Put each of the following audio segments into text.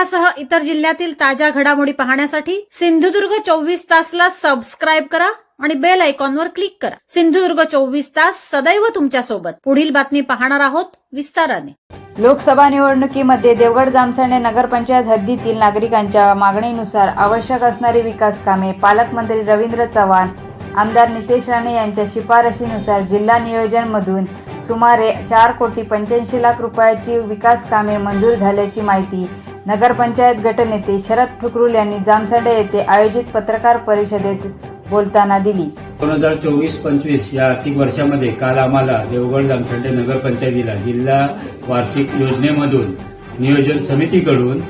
इतर जिल्ह्यातील ताज्या घडामोडी पाहण्यासाठी सिंधुदुर्ग चोवीस तासला सबस्क्राईब करा आणि बेल आयकॉनवर क्लिक करा. सिंधुदुर्ग चोवीस तास सदैव तुमच्यासोबत पुढील बातमी पाहणार आहोत विस्ताराने. लोकसभा निवडणुकीमध्ये देवगड जामसणे नगरपंचायत हद्दीतील नागरिकांच्या मागणीनुसार आवश्यक असणारी विकास कामे पालकमंत्री रवींद्र चव्हाण आमदार नितेश राणे यांच्या शिफारशीनुसार जिल्हा नियोजनमधून सुमारे चार कोटी पंच्याऐंशी लाख रुपयाची विकास कामे मंजूर झाल्याची माहिती नगरपंचायत गटनेते शरद ठुकरुल यांनी जामसंडे येथे आयोजित पत्रकार परिषदेत बोलताना दिली. दोन हजार चोवीस पंचवीस या आर्थिक वर्षामध्ये काल आम्हाला देवगड जामखंडे नगरपंचायतीला जिल्हा वार्षिक योजनेमधून नियोजन समितीकडून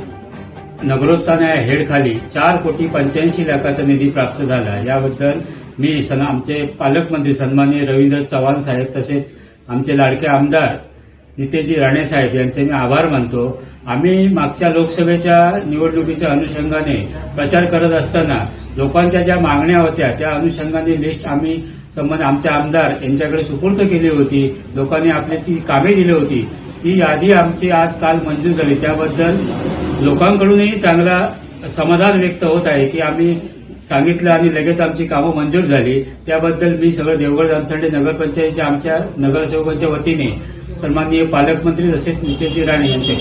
नगरोत्थान या हेडखाली चार कोटी पंच्याऐंशी लाखाचा निधी प्राप्त झाला. याबद्दल मी सन आमचे पालकमंत्री सन्माननीय रवींद्र चव्हाण साहेब तसेच आमचे लाडके आमदार नितेजी राणे साहेब यांचे मी आभार मानतो. आम्ही मागच्या लोकसभेच्या निवडणुकीच्या अनुषंगाने प्रचार करत असताना लोकांच्या ज्या मागण्या होत्या त्या अनुषंगाने लिस्ट आम्ही संबंध आमचे आमदार यांच्याकडे सुपूर्द केली होती. लोकांनी आपल्याची कामे दिली होती. ती यादी आमची आज काल मंजूर झाली. त्याबद्दल लोकांकडूनही चांगला समाधान व्यक्त होत आहे की आम्ही सांगितलं आणि लगेच आमची कामं मंजूर झाली. त्याबद्दल मी सगळं देवगड जामथंडे नगरपंचायतीच्या आमच्या नगरसेवकांच्या वतीने सन्माननीय पालकमंत्री तसेच नितेशजी राणे यांचे.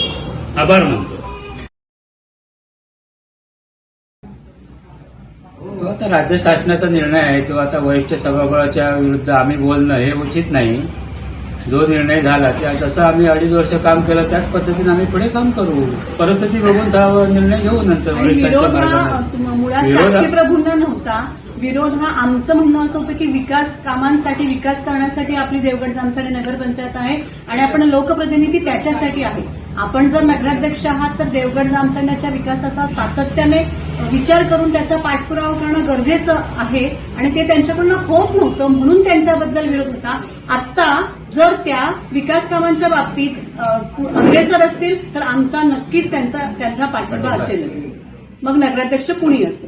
आभार मानतो. तो आता राज्य शासनाचा निर्णय आहे. तो आता वरिष्ठ सभागृहाच्या विरुद्ध आम्ही बोलणं हे उचित नाही. जो निर्णय झाला त्या जसं आम्ही अडीच वर्ष काम केलं त्याच पद्धतीने आम्ही पुढे काम करू. परिस्थिती बघून हा निर्णय घेऊ नंतर विरोध नव्हता. विरोध हा आमचं म्हणणं असं होतं की विकास कामांसाठी विकास करण्यासाठी आपली देवगड जामसाडे नगरपंचायत आहे आणि आपण लोकप्रतिनिधी त्याच्यासाठी आहे. आपण जर नगराध्यक्ष आहात तर देवगड जामसंड्याच्या विकासाचा सातत्याने विचार करून त्याचा पाठपुरावा करणं गरजेचं आहे आणि ते त्यांच्याकडनं होत नव्हतं म्हणून त्यांच्याबद्दल विरोध होता. आता जर त्या विकास कामांच्या बाबतीत अग्रेसर असतील तर आमचा नक्कीच त्यांचा त्यांना पाठिंबा असेलच. मग नगराध्यक्ष कुणी असो?